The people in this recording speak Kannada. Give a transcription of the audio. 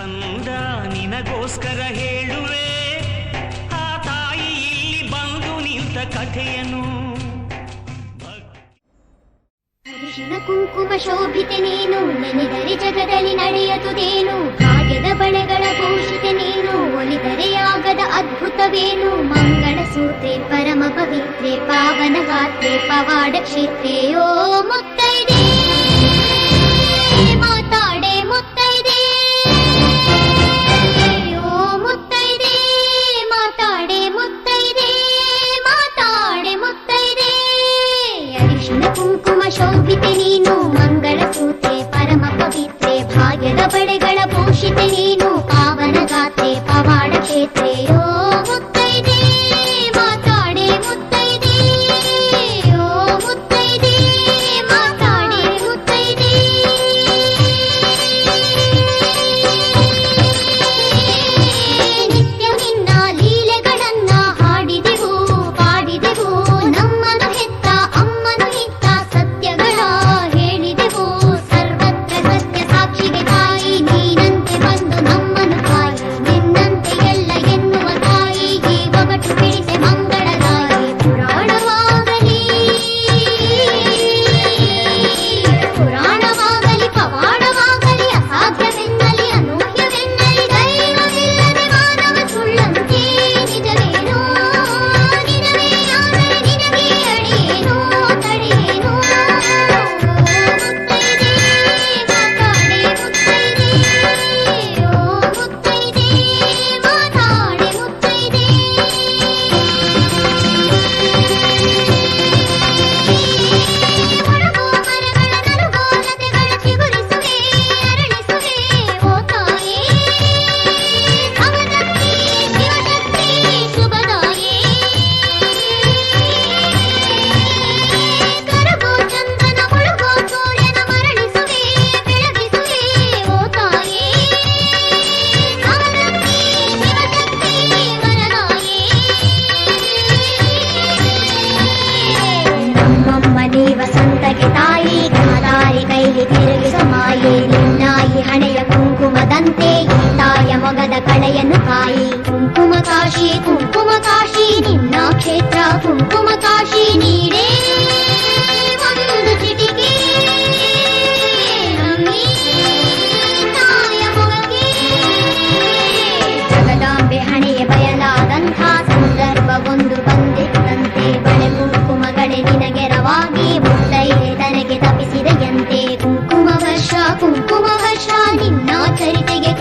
ಕಂದ ನಿನಗೋಸ್ಕರ ಹೇಳುವೆ. ಆ ತಾಯಿ ಇಲ್ಲಿ ಬಂದು ನಿಂತ ಕಥೆಯನು ಕುಂಕುಮ ಶೋಭಿತೆ ನೀನು, ನೆನೆದರೆ ಜಗದಲ್ಲಿ ನಡೆಯದುದೇನು ಭಾಗ್ಯದ ಬಳೆಗಳ ಘೋಷಿತೆ ನೀನು, ಒಲಿದರೆ ಆಗದ ಅದ್ಭುತವೇನು. ಮಂಗಳ ಸೂತ್ರೆ ಪರಮ ಪವಿತ್ರೆ, ಪಾವನ ಗಾತ್ರೆ, ಪವಾಡ ಕ್ಷೇತ್ರೆಯೋ ಓ वसंत के ताई ಕುಂಕುಮ ವರ್ಷ ನಿನ್ನ ಚರಿತೆಗೆ